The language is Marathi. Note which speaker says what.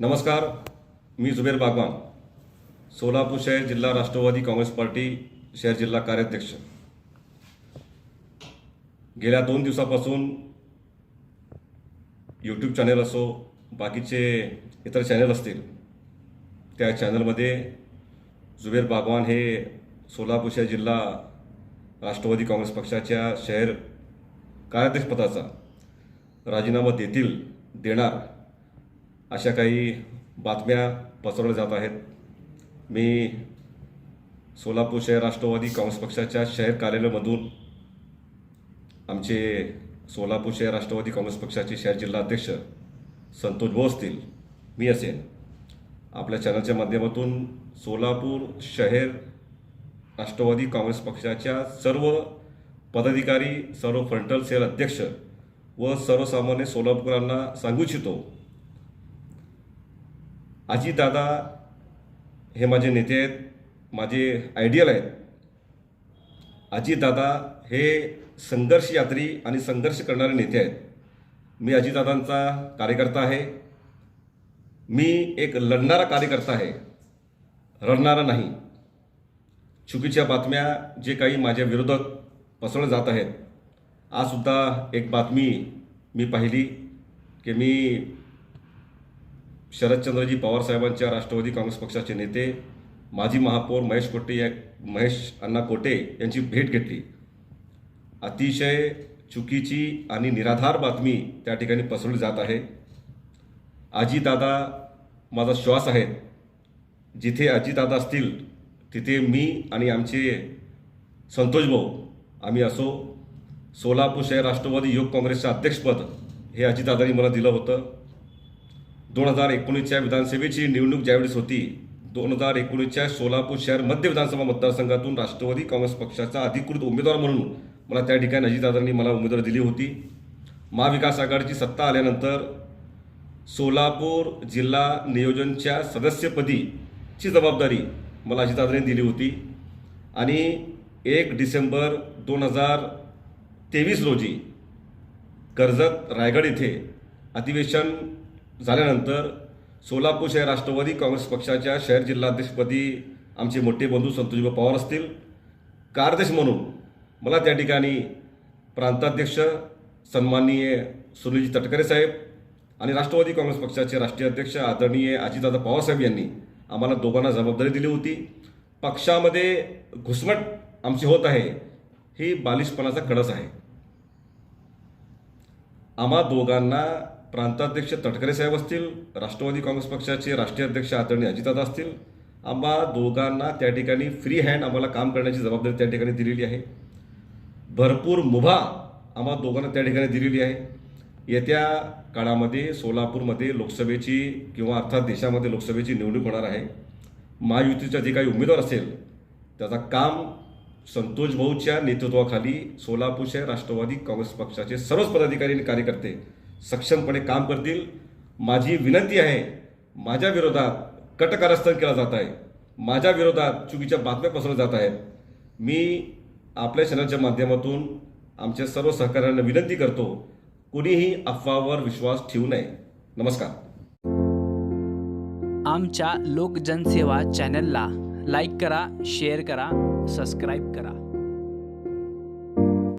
Speaker 1: नमस्कार मी जुबेर बागवान सोलापूर शहर जिल्हा राष्ट्रवादी काँग्रेस पार्टी शहर जिल्हा कार्याध्यक्ष. गेल्या दोन दिवसापासून यूट्यूब चॅनल असो बाकीचे इतर चॅनल असतील त्या चॅनलमध्ये जुबेर बागवान हे सोलापूर शहर जिल्हा राष्ट्रवादी काँग्रेस पक्षाच्या शहर कार्याध्यक्षपदाचा राजीनामा देतील देणार अशा काही बातम्या पसरवल्या जात आहेत. मी सोलापूर शहर राष्ट्रवादी काँग्रेस पक्षाच्या शहर कार्यालयामधून आमचे सोलापूर शहर राष्ट्रवादी काँग्रेस पक्षाचे शहर जिल्हाध्यक्ष संतोष भाऊ असतील मी असेन. आपल्या चॅनलच्या माध्यमातून सोलापूर शहर राष्ट्रवादी काँग्रेस पक्षाच्या सर्व पदाधिकारी सर्व फ्रंटल सेल अध्यक्ष व सर्वसामान्य सोलापूरांना सांगू इच्छितो. अजितदादा हे माझे नेते आहेत माझे आयडियल आहेत. अजितदादा हे संघर्ष यात्री आणि संघर्ष करणारे नेते आहेत. मी अजितदादांचा कार्यकर्ता आहे. मी एक लढणारा कार्यकर्ता आहे. रडणारा नाही. चुकीच्या बातम्या जे काही माझ्या विरोधात पसरवल्या जात आहेत आजसुद्धा एक बातमी मी पाहिली की मी शरदचंद्रजी पवार साहेबांच्या राष्ट्रवादी काँग्रेस पक्षाचे नेते माजी महापौर महेश कोटे या महेश अण्णा कोटे यांची भेट घेतली. अतिशय चुकीची आणि निराधार बातमी त्या ठिकाणी पसरवली जात आहे. आजीदादा माझा श्वास आहेत जिथे अजितदादा असतील तिथे मी आणि आमचे संतोष भाऊ आम्ही असो सोलापूर शहर राष्ट्रवादी युवक काँग्रेसचं अध्यक्षपद हे अजितदादांनी मला दिलं होतं. दोन हजार एकोणीसच्या विधानसभेची निवडणूक ज्यावेळेस होती दोन हजार एकोणीसच्या सोलापूर शहर मध्य विधानसभा मतदारसंघातून राष्ट्रवादी काँग्रेस पक्षाचा अधिकृत उमेदवार म्हणून मला त्या ठिकाणी अजितदादांनी मला उमेदवारी दिली होती. महाविकास आघाडीची सत्ता आल्यानंतर सोलापूर जिल्हा नियोजनच्या सदस्यपदीची जबाबदारी मला अजितदादांनी दिली होती. आणि एक डिसेंबर दोन हजार तेवीस रोजी कर्जत रायगड येथे अधिवेशन झाल्यानंतर सोलापूर शहर राष्ट्रवादी काँग्रेस पक्षाच्या शहर जिल्हाध्यक्षपदी आमचे मोठे बंधू संतोषभाऊ पवार असतील. कार्याध्यक्ष म्हणून मला त्या ठिकाणी प्रांताध्यक्ष सन्माननीय सुनीलजी तटकरे साहेब आणि राष्ट्रवादी काँग्रेस पक्षाचे राष्ट्रीय अध्यक्ष आदरणीय अजितदादा पवारसाहेब यांनी आम्हाला दोघांना जबाबदारी दिली होती. पक्षामध्ये घुसमट आमची होत आहे ही बालिशपणाचा कडच आहे. आम्हा दोघांना प्रांताध्यक्ष तटकरे साहेब असतील राष्ट्रवादी काँग्रेस पक्षाचे राष्ट्रीय अध्यक्ष आदरणीय अजितदादा असतील आम्हा दोघांना त्या ठिकाणी फ्री हँड आम्हाला काम करण्याची जबाबदारी त्या ठिकाणी दिलेली आहे. भरपूर मुभा आम्हा दोघांना त्या ठिकाणी दिलेली आहे. येत्या काळामध्ये सोलापूरमध्ये लोकसभेची किंवा अर्थात देशामध्ये लोकसभेची निवडणूक होणार आहे. महायुतीचा जे काही उमेदवार असेल त्याचा काम संतोष भाऊच्या नेतृत्वाखाली सोलापूर शहर राष्ट्रवादी काँग्रेस पक्षाचे सर्वच पदाधिकारी आणि कार्यकर्ते सक्षमपणे काम करतील. माझी विनंती आहे माझ्या विरोधात कटकारस्थान केला जात आहे. माझ्या विरोधात चुकीच्या बातम्या पसरल्या जात आहेत. मी आपल्या चॅनलच्या माध्यमातून आमच्या सर्व सहकाऱ्यांना विनंती करतो कुणीही अफवावर विश्वास ठेवू नये. नमस्कार.
Speaker 2: आमच्या लोकजनसेवा चॅनलला लाईक करा शेअर करा सबस्क्राईब करा.